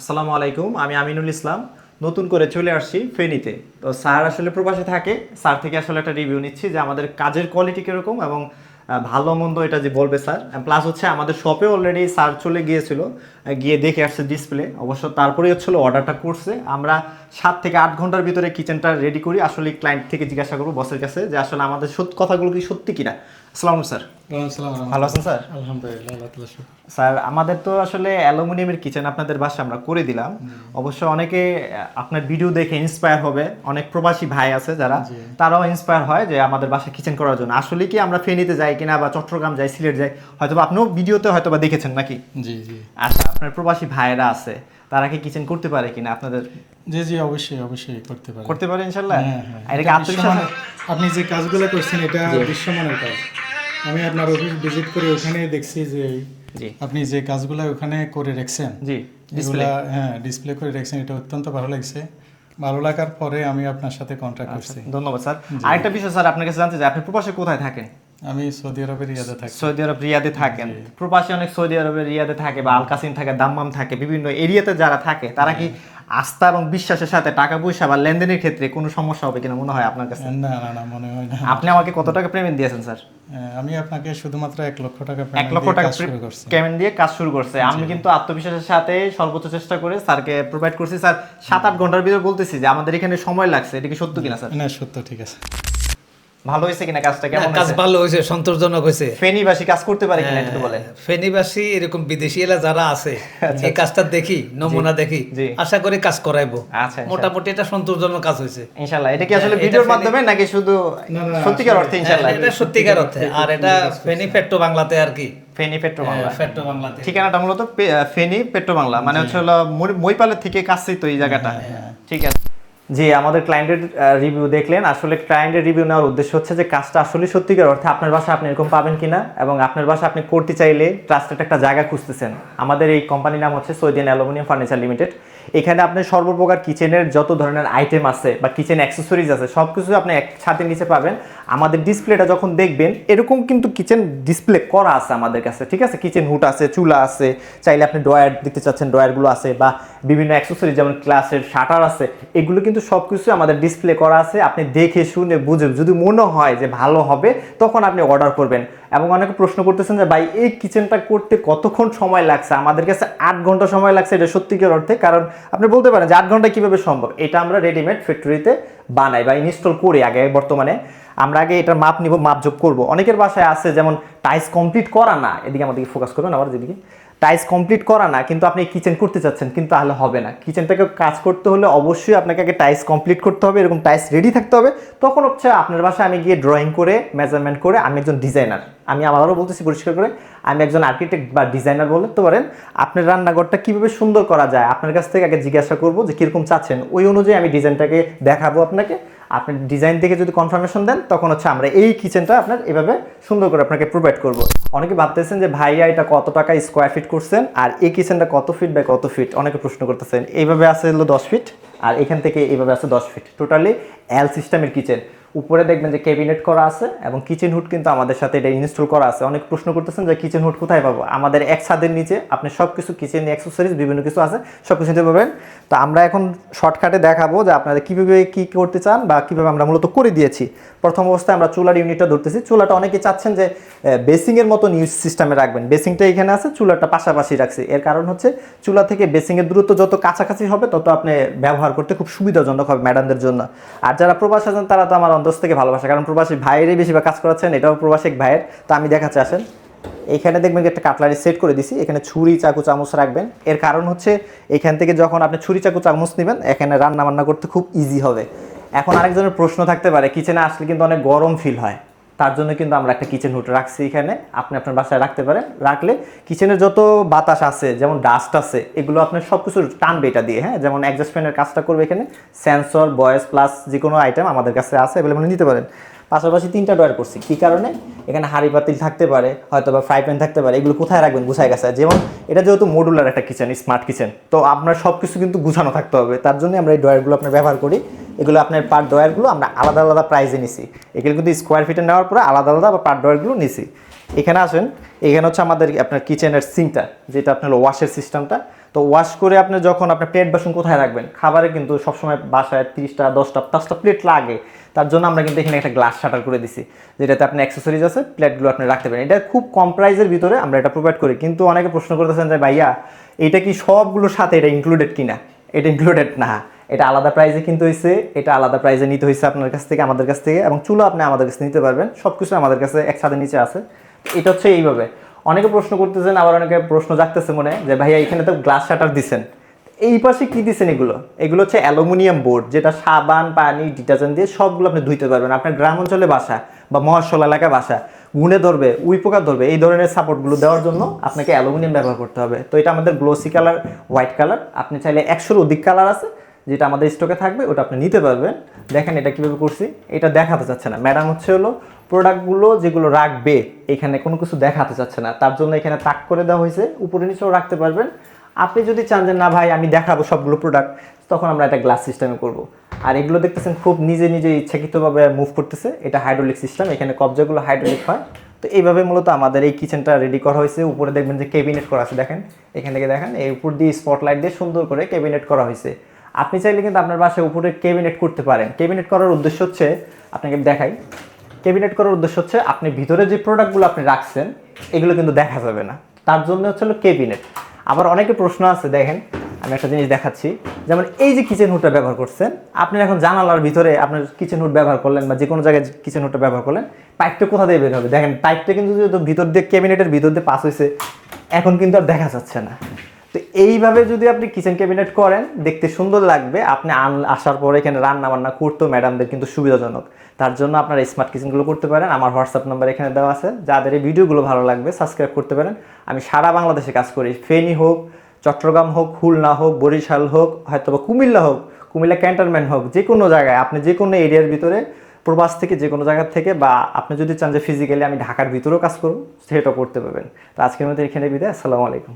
আসসালামু আলাইকুম, আমি আমিনুল ইসলাম। নতুন করে চলে আসছি ফেনীতে। তো স্যার আসলে প্রবাসে থাকে, স্যার থেকে আসলে একটা রিভিউ নিচ্ছি যে আমাদের কাজের কোয়ালিটি কীরকম এবং ভালো মন্দ এটা যে বলবে স্যার। প্লাস হচ্ছে আমাদের শপে অলরেডি স্যার চলে গিয়েছিল গিয়ে দেখে আসছে ডিসপ্লে অবশ্য তারপরে হচ্ছিল অর্ডারটা করছে। আমরা সাত থেকে আট ঘণ্টার ভিতরে কিচেনটা রেডি করি। আসলে ক্লায়েন্ট থেকে জিজ্ঞাসা করব বসের কাছে যে আসলে আমাদের সত্য কথাগুলো কি সত্যি কিনা? আসসালামু স্যার। ভালো আছেন স্যার? আলহামদুলিল্লাহ আমাদের তো আসলে অ্যালুমিনিয়ামের কিচেন আপনাদের বাসায় আমরা করে দিলাম। অবশ্য অনেকে আপনার ভিডিও দেখে ইন্সপায়ার হবে। অনেক প্রবাসী ভাই আছে যারা তারাও ইন্সপায়ার হয় যে আমাদের বাসায় কিচেন করার জন্য। আসলে কি আমরা ফেনীতে যাই কিনা বা চট্টগ্রাম যাই সিলেট যাই হয়তো আপনিও ভিডিওতে হয়তো বা দেখেছেন নাকি? জি জি। আচ্ছা আপনার প্রবাসী ভাইয়েরা আছে তারা কি কিচেন করতে পারে কিনা আপনাদের? জি জি অবশ্যই অবশ্যই করতে পারেন করতে পারে হ্যাঁ, হ্যাঁ। এটা কি আপনি যে কাজগুলো করছেন এটা বিশ্বমানের কাজ। আমি আপনার অফিস ভিজিট করে ওখানে দেখছি যে আপনি যে কাজগুলো ওখানে করে রেখেছেন জি এগুলা হ্যাঁ ডিসপ্লে করে রেখেছেন এটা অত্যন্ত ভালো লাগছে। ভালো লাগার পরে আমি আপনার সাথে কন্ট্যাক্ট করছি। ধন্যবাদ স্যার। আরেকটা বিষয় স্যার আপনার কাছে জানতে চাই আপনি প্রবাসে কোথায় থাকেন? আমি সৌদি আরবের ইয়াদে থাকি। সৌদি আরব রিয়াদে থাকেন। প্রবাসী অনেক সৌদি আরবের রিয়াদে থাকে বা আলকাসিম থাকে দাম্মাম থাকে বিভিন্ন এরিয়াতে যারা থাকে তারা কি আস্থা এবং বিশ্বাসের সাথে টাকা পয়সা বা লেনদেনের ক্ষেত্রে কোনো সমস্যা হবে কিনা মনে হয় আপনার কাছে? না না না মনে হয় না। আপনি আমাকে কত টাকা পেমেন্ট দিয়েছেন স্যার? হ্যাঁ, আমি আপনাকে শুধুমাত্র এক লক্ষ টাকা এক লক্ষ টাকা শুরু করছি। পেমেন্ট দিয়ে কাজ শুরু করছে। আমি কিন্তু আত্মবিশ্বাসের সাথে সর্বোচ্চ চেষ্টা করে স্যারকে প্রোভাইড করছি। স্যার সাত আট ঘণ্টার ভিতরে বলতেছি যে আমাদের এখানে সময় লাগছে। এটা কি সত্য কিনা স্যার? না সত্য ঠিক আছে। ভালো হয়েছে কিনা কাজটা? কেমন কাজ ভালো হয়েছে সন্তোষজনক হয়েছে। ফেনীবাসী কাজ করতে পারে কিনা একটু বলেন। ফেনীবাসী এরকম বিদেশি এলা যারা আছে এই কাজটা দেখি নমুনা দেখি আশা করি কাজ করাইবো। আচ্ছা মোটামুটি এটা সন্তোষজনক কাজ হয়েছে। ইনশাল্লাহ এটা কি আসলে ভিডিওর মাধ্যমে নাকি শুধু সত্যিকার অর্থে ইনশাল্লাহ এটা সত্যিকার অর্থে। আর এটা ফেনী পেট্রো বাংলাতে আর কি। ফেনী পেট্রো বাংলা পেট্রো বাংলাতে ঠিকানাটা মূলত ফেনী পেট্রো বাংলা মানে হচ্ছে হলো মইপালের থেকে কাছেই তো এই জায়গাটা। ঠিক আছে। জি, আমাদের ক্লায়েন্টের রিভিউ দেখলেন। আসলে ক্লায়েন্টের রিভিউ নেওয়ার উদ্দেশ্য হচ্ছে যে কাজটা আসলে সত্যিকার অর্থে আপনার বাসা আপনি এরকম পাবেন কিনা এবং আপনার বাসা আপনি করতে চাইলে ট্রাস্টেড একটা জায়গা খুঁজতেছেন। আমাদের এই কোম্পানির নাম হচ্ছে সৌদিয়ান অ্যালুমিনিয়াম ফার্নিচার লিমিটেড। এখানে আপনি সর্বপ্রকার কিচেনের যত ধরনের আইটেম আছে বা কিচেন অ্যাক্সেসরিজ আছে সব কিছু আপনি এক ছাদের নিচে পাবেন। আমাদের ডিসপ্লেটা যখন দেখবেন, এরকম কিন্তু কিচেন ডিসপ্লে করা আছে আমাদের কাছে, ঠিক আছে? কিচেন হুট আছে, চুলা আছে, চাইলে আপনি ড্রয়ার দেখতে চাচ্ছেন ড্রয়ারগুলো আছে বা বিভিন্ন অ্যাক্সেসরিজ যেমন ক্লাসের শাটার আছে, এগুলো কিন্তু সব কিছু আমাদের ডিসপ্লে করা আছে, আপনি দেখে শুনে বুঝে যদি মনে হয় যে ভালো হবে, তখন আপনি অর্ডার করবেন। এবং অনেকে প্রশ্ন করতেছেন যে, ভাই, এই কিচেনটা করতে কতক্ষণ সময় লাগছে? আমাদের কাছে আট ঘণ্টা সময় লাগছে, এটা সত্যিকার অর্থে। কারণ আপনি বলতে পারেন যে, আট ঘণ্টা কীভাবে সম্ভব? এটা আমরা রেডিমেড ফ্যাক্টরিতে বানাই বা ইনস্টল করি আগে বর্তমানে। আমরা আগে এটার মাপ নিব মাপ যোগ করব। অনেকের বাসায় আছে যেমন টাইস কমপ্লিট করা না। এদিকে আমাদেরকে ফোকাস করবেন, আবার যেদিকে। টাইস কমপ্লিট করা না, কিন্তু আপনি কিচেন করতে চাচ্ছেন, কিন্তু তাহলে হবে না। কিচেনটাকে কাজ করতে হলে অবশ্যই আপনাকে আগে টাইস কমপ্লিট করতে হবে, এরকম টাইস রেডি থাকতে হবে। তখন হচ্ছে আপনার বাসায় আমি গিয়ে ড্রয়িং করে মেজারমেন্ট করে, আমি একজন ডিজাইনার আমি আমারও বলতেছি পরিষ্কার করে, আমি একজন আর্কিটেক্ট বা ডিজাইনার বলতে পারেন। আপনার রান্নাঘরটা কীভাবে সুন্দর করা যায়, আপনার কাছ থেকে আগে জিজ্ঞাসা করব যে কীরকম চাচ্ছেন, ওই অনুযায়ী আমি ডিজাইনটাকে দেখাবো আপনাকে। আপনি ডিজাইন থেকে যদি কনফার্মেশন দেন, তখন হচ্ছে আমরা এই কিচেনটা আপনার এভাবে সুন্দর করে আপনাকে প্রোভাইড করব। অনেকে ভাবতেছেন যে, ভাইয়া, এটা কত টাকা স্কোয়ার ফিট করছেন? আর এই কিচেনটা কত ফিট বা কত ফিট অনেকে প্রশ্ন করতেছেন, এইভাবে আসে হলো দশ ফিট আর এখান থেকে এইভাবে আছে দশ ফিট টোটালি এল সিস্টেমের কিচেন উপরে দেখবেন যে ক্যাবিনেট করা আছে এবং কিচেন হুড কিন্তু আমাদের সাথে এটা ইনস্টল করা আছে। অনেক প্রশ্ন করতেছেন যে কিচেন হুড কোথায় পাবো? আমাদের এক ছাদের নিচে আপনি সব কিছু কিচেন অ্যাক্সেসরিজ বিভিন্ন কিছু আছে সব কিছু নিতে পারবেন। তো আমরা এখন শর্টকাটে দেখাবো যে আপনারা কীভাবে কী করতে চান বা কীভাবে আমরা মূলত করে দিয়েছি। প্রথম অবস্থায় আমরা চুলার ইউনিটটা ধরতেছি। চুলাটা অনেকে চাচ্ছেন যে বেসিংয়ের মতো নিউজ সিস্টেমে রাখবেন। বেসিংটা এখানে আছে, চুলাটা পাশাপাশি রাখছি। এর কারণ হচ্ছে চুলা থেকে বেসিংয়ের দূরত্ব যত কাছাকাছি হবে, তত আপনি ব্যবহার করতে খুব সুবিধাজনক হবে ম্যাডামদের জন্য। আর যারা প্রবাস আছেন, তারা তো আমার অন্তর থেকে ভালোবাসা, কারণ প্রবাসী ভাইয়েরই বেশিরভাগ কাজ করাচ্ছেন, এটাও প্রবাসী ভাইয়ের। তো আমি দেখাচ্ছি, আসেন। এখানে দেখবেন একটা কাটলারি সেট করে দিছি, এখানে ছুরি, চাকু, চামচ রাখবেন। এর কারণ হচ্ছে, এখান থেকে যখন আপনি ছুরি, চাকু, চামচ নেবেন, এখানে রান্না বান্না করতে খুব ইজি হবে। এখন আরেকজনের প্রশ্ন থাকতে পারে, কিচেনে আসলে কিন্তু অনেক গরম ফিল হয়। তার জন্য কিন্তু আমরা একটা কিচেন হুড রাখছি এখানে। আপনি আপনার বাসায় রাখতে পারেন। রাখলে কিচেনের যত বাতাস আছে, যেমন ডাস্ট আছে, এগুলো আপনার সব কিছু টানবে এটা দিয়ে হ্যাঁ? যেমন অ্যাডজাস্ট ফ্যানের কাজটা করবে এখানে। সেন্সর ভয়েস প্লাস যে কোনো আইটেম আমাদের কাছে আছে অ্যাভেলেবল নিতে পারেন। পাশাপাশি তিনটা ডয়ার করছি। কী কারণে? এখানে হাঁড়ি পাতিল থাকতে পারে হয়তো বা ফ্রাই প্যান থাকতে পারে, এগুলো কোথায় রাখবেন গুছায় গেছে। যেমন এটা যেহেতু মডুলার একটা কিচেন স্মার্ট কিচেন তো আপনার সব কিছু কিন্তু গুছানো থাকতে হবে। তার জন্য আমরা এই ডয়ারগুলো আপনার ব্যবহার করি। এগুলো আপনার পার ডয়ারগুলো আমরা আলাদা আলাদা প্রাইসে নিছি। এগুলো কিন্তু স্কোয়ার ফিটে নেওয়ার পরে আলাদা আলাদা বা পার ডয়ারগুলো নিছি। এখানে আসেন, এখানে হচ্ছে আমাদের আপনার কিচেনের সিঙ্কটা যেটা আপনার ওয়াশের সিস্টেমটা তো তো ওয়াশ করে আপনি যখন আপনার প্লেট বাসন কোথায় রাখবেন? খাবারে কিন্তু সবসময় বাসায় তিরিশটা, দশটা, পাঁচটা প্লেট লাগে। তার জন্য আমরা কিন্তু এখানে একটা গ্লাস শাটার করে দিছি, যেটাতে আপনি অ্যাক্সেসরিজ আছে প্লেটগুলো আপনি রাখতে পারেন। এটা খুব কম প্রাইসের ভিতরে আমরা এটা প্রোভাইড করি। কিন্তু অনেকে প্রশ্ন করতেছেন যে, ভাইয়া, এটা কি সবগুলোর সাথে এটা ইনক্লুডেড কিনা? এটা ইনক্লুডেড না। এটা আলাদা প্রাইজে কিন্তু হয়েছে এটা আলাদা প্রাইজে নিতে হয়েছে আপনার কাছ থেকে, আমাদের কাছ থেকে, এবং চুলো আপনি আমাদের কাছে নিতে পারবেন সব কিছু আমাদের কাছে একসাথে নিচে আছে। এটা হচ্ছে এইভাবে। অনেকে প্রশ্ন করতেছেন, আবার অনেকে প্রশ্ন জাগতেছে মনে, যে ভাইয়া, এখানে তো গ্লাস শাটার দিছেন। এই পাশে কি দিচ্ছেন এগুলো? এগুলো হচ্ছে অ্যালুমিনিয়াম বোর্ড যেটা সাবান, পানি ডিটারজেন্ট দিয়ে সবগুলো আপনি ধুইতে পারবেন। আপনার গ্রাম অঞ্চলে বাসা বা মহাশল এলাকায় বাসা গুনে ধরবে, উই পোকা ধরবে, এই ধরনের সাপোর্টগুলো দেওয়ার জন্য আপনাকে অ্যালুমিনিয়াম ব্যবহার করতে হবে। তো এটা আমাদের গ্লোসি কালার হোয়াইট কালার আপনি চাইলে একশোর অধিক কালার আছে যেটা আমাদের স্টকে থাকবে, ওটা আপনি নিতে পারবেন। দেখেন এটা কীভাবে করছি। এটা দেখাতে চাচ্ছে না। ম্যাডাম হচ্ছে হলো প্রোডাক্টগুলো যেগুলো রাখবে, এখানে কোনো কিছু দেখাতে চাচ্ছে না। তার জন্য এখানে তাক করে দেওয়া হয়েছে। উপরে নিচেও রাখতে পারবেন। আপনি যদি চান যে, না ভাই, আমি দেখাবো সবগুলো প্রোডাক্ট তখন আমরা একটা গ্লাস সিস্টেমে করব। আর এগুলো দেখতেছেন, খুব নিজে নিজে ইচ্ছাকৃতভাবে মুভ করতেছে। এটা হাইড্রোলিক সিস্টেম এখানে কবজাগুলো হাইড্রোলিক হয়। তো এইভাবে মূলত আমাদের এই কিচেনটা রেডি করা হয়েছে। উপরে দেখবেন যে ক্যাবিনেট করা আছে। দেখেন, এখান থেকে দেখেন, এই উপর দিয়ে স্পটলাইট দিয়ে সুন্দর করে ক্যাবিনেট করা হয়েছে। আপনি চাইলে কিন্তু আপনার বাসায় উপরে ক্যাবিনেট করতে পারেন। ক্যাবিনেট করার উদ্দেশ্য হচ্ছে, আপনাকে দেখাই। ক্যাবিনেট করার উদ্দেশ্য হচ্ছে, আপনি ভিতরে যে প্রোডাক্টগুলো আপনি রাখছেন, এগুলো কিন্তু দেখা যাবে না। তার জন্য হচ্ছে ক্যাবিনেট আবার অনেকে প্রশ্ন আছে, দেখেন, আমি একটা জিনিস দেখাচ্ছি। যেমন এই যে কিচেন হুডটা ব্যবহার করছেন, আপনি এখন জানালার ভিতরে আপনার কিচেন হুড ব্যবহার করলেন বা যে কোনো জায়গায় কিচেন হুডটা ব্যবহার করলেন পাইপটা কোথা দিয়ে বের হবে? দেখেন পাইপটা কিন্তু ভিতর দিয়ে ক্যাবিনেটের ভিতর দিয়ে পাস হয়েছে, এখন কিন্তু আর দেখা যাচ্ছে না। তো এইভাবে যদি আপনি কিচেন ক্যাবিনেট করেন, দেখতে সুন্দর লাগবে। আপনি আসার পরে এখানে রান্না বান্না করতেও ম্যাডামদের কিন্তু সুবিধাজনক। তার জন্য আপনারা স্মার্ট কিচেনগুলো করতে পারেন। আমার হোয়াটসঅ্যাপ নাম্বার এখানে দেওয়া আছে। যাদের এই ভিডিওগুলো ভালো লাগবে সাবস্ক্রাইব করতে পারেন। আমি সারা বাংলাদেশে কাজ করি। ফেনী হোক, চট্টগ্রাম হোক, খুলনা হোক, বরিশাল হোক হয়তো বা কুমিল্লা হোক, কুমিল্লা ক্যান্টনমেন্ট হোক, যে কোনো জায়গায়, আপনি যে কোনো এরিয়ার ভিতরে, প্রবাস থেকে যে কোনো জায়গা থেকে বা আপনি যদি চান যে ফিজিক্যালি আমি ঢাকার ভিতরেও কাজ করব সেটাও করতে পারবেন। তো আজকের মধ্যে এখানে বিদায়। আসসালামু আলাইকুম।